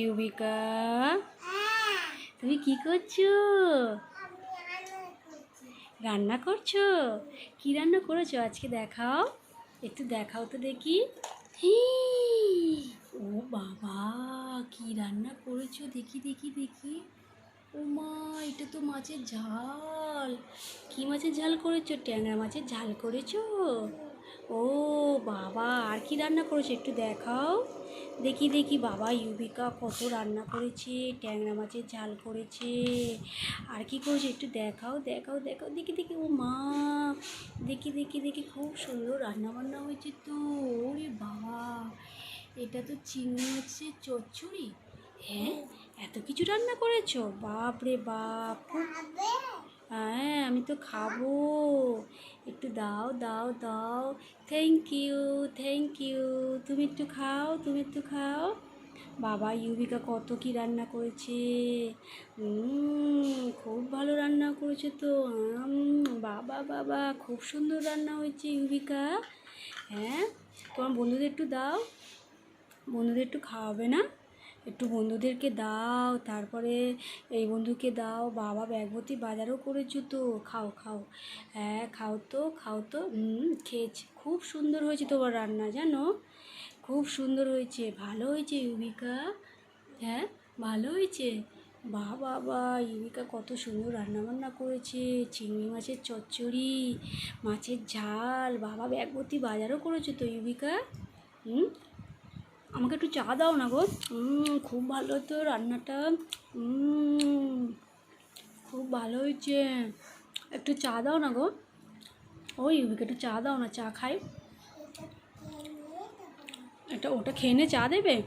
ইউবিকা? তুমি কি করছ? রান্না করছ? কি রান্না করেছ? আজকে দেখাও। একটু দেখাও তো দেখি। ও বাবা, কি রান্না করেছ? দেখি দেখি দেখি। ও মা, এটা তো মাছের ঝাল। কি মাছের ঝাল করেছ? ট্যাংরা মাছের ঝাল করেছ? ও বাবা আর কি রান্না করেছ একটু দেখাও। দেখি দেখি, বাবা, ইউবিকা কত রান্না করেছে, ট্যাংরা মাছের ঝাল করেছে। আর কি করেছে একটু দেখাও দেখাও দেখাও, দেখি দেখি, ও মা। দেখি দেখি দেখি, খুব সুন্দর রান্না বান্না হয়েছে তো। ওরে বাবা, এটা তো চিংড়ি মাছের চচ্চড়ি? হ্যাঁ এত কিছু রান্না করেছ? বাপ রে বাপ হ্যাঁ আমি তো খাব। একটু দাও দাও দাও। থ্যাংক ইউ থ্যাংক ইউ তুমি একটু খাও, তুমি একটু খাও। বাবা, ইউবিকা কত কি রান্না করেছে। খুব ভালো রান্না করেছে তো। বাবা বাবা, খুব সুন্দর রান্না হয়েছে ইউবিকা। হ্যাঁ তোমার বন্ধুদের একটু দাও। বন্ধুদের একটু খাওয়াবে না? একটু বন্ধুদেরকে দাও, তারপরে এই বন্ধুকে দাও, বাবা ব্যাগবতী বাজারও করেছ তো, খাও খাও। হ্যাঁ খাও তো খাও তো খেয়েছি। খুব সুন্দর হয়েছে তোমার রান্না, জানো? খুব সুন্দর হয়েছে, ভালো হয়েছে ইউবিকা হ্যাঁ ভালো হয়েছে? বা বাবা ইউবিকা কত সুন্দর রান্না বান্না করেছে, চিংড়ি মাছের চচ্চড়ি, মাছের ঝাল, বাবা ব্যাগবতী বাজারও করেছ তো ইউবিকা হুম? আমাকে একটু চা দাও না গো। খুব ভালো তো রান্নাটা। খুব ভালো হয়েছে। একটু চা দাও না গো। ওই ইউবিকে একটু চা দাও না, চা খাই। এটা ওটা খেয়ে নে, চা দেবে?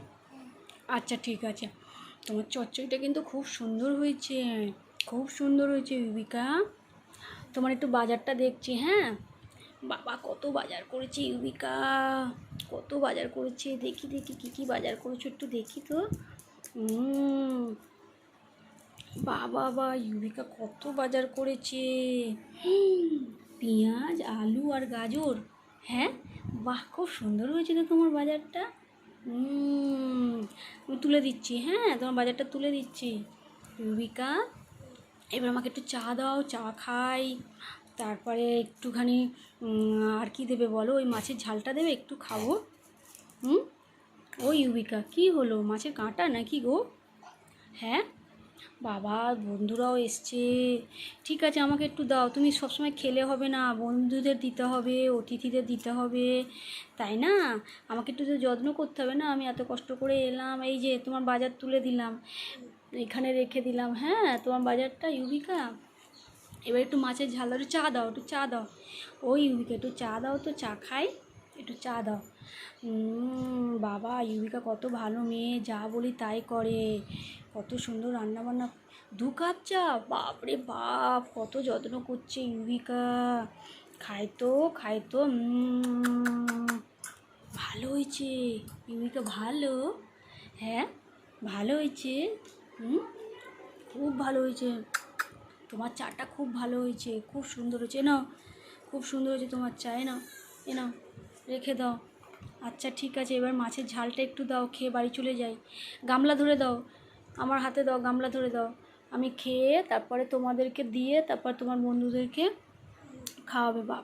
আচ্ছা ঠিক আছে। তোমার চচ্চড়িটা কিন্তু খুব সুন্দর হয়েছে। খুব সুন্দর হয়েছে ইউবিকা তোমার একটু বাজারটা দেখছি হ্যাঁ? বাবা, কত বাজার করেছে ইউবিকা কত বাজার করেছে, দেখি দেখি, কী কী বাজার করেছ, একটু দেখি তো। বাবা, বা ইউবিকা কত বাজার করেছে। পেঁয়াজ, আলু আর গাজর। হ্যাঁ? বাহ, খুব সুন্দর হয়েছে তো তোমার বাজারটা। আমি তুলে দিচ্ছি হ্যাঁ তোমার বাজারটা তুলে দিচ্ছি। ইউবিকা এবার আমাকে একটু চা দাও, চা খাই। তারপরে একটুখানি আর কি দেবে বলো? ওই মাছের ঝালটা দেবে, একটু খাব। হুম? ও ইউবিকা, কি হলো? মাছের কাঁটা নাকি গো? হ্যাঁ? বাবা, বন্ধুরাও এসছে। ঠিক আছে, আমাকে একটু দাও। তুমি সবসময় খেলে হবে না। বন্ধুদের দিতে হবে, অতিথিদের দিতে হবে। তাই না? আমাকে একটু যত্ন করতে হবে না? আমি এত কষ্ট করে এলাম। এই যে, তোমার বাজার তুলে দিলাম। এখানে রেখে দিলাম। হ্যাঁ তোমার বাজারটা ইউবিকা? এবার একটু মাছের ঝাল দাও, একটু চা দাও, একটু চা দাও। ওই ইউবিকা একটু চা দাও তো চা খাই, একটু চা দাও। বাবা ইউবিকা কত ভালো মেয়ে, যা বলি তাই করে। কত সুন্দর রান্না বান্না দু কাপ চা, বাপরে বাপ, কত যত্ন করছে ইউবিকা খাই তো খাই তো ভালো হয়েছে। ইউবিকা ভালো? হ্যাঁ ভালো হয়েছে। হুম, খুব ভালো হয়েছে। তোমার চাটা খুব ভালো হয়েছে, খুব সুন্দর হয়েছে। নাও, খুব সুন্দর হয়েছে তোমার চা, এ না এ নাও, রেখে দাও। আচ্ছা ঠিক আছে, এবার মাছের ঝালটা একটু দাও, খেয়ে বাড়ি চলে যাই। গামলা ধরে দাও, আমার হাতে দাও, গামলা ধরে দাও। আমি খেয়ে তারপরে তোমাদেরকে দিয়ে তারপর তোমার বন্ধুদেরকে খাওয়াবে বাপ।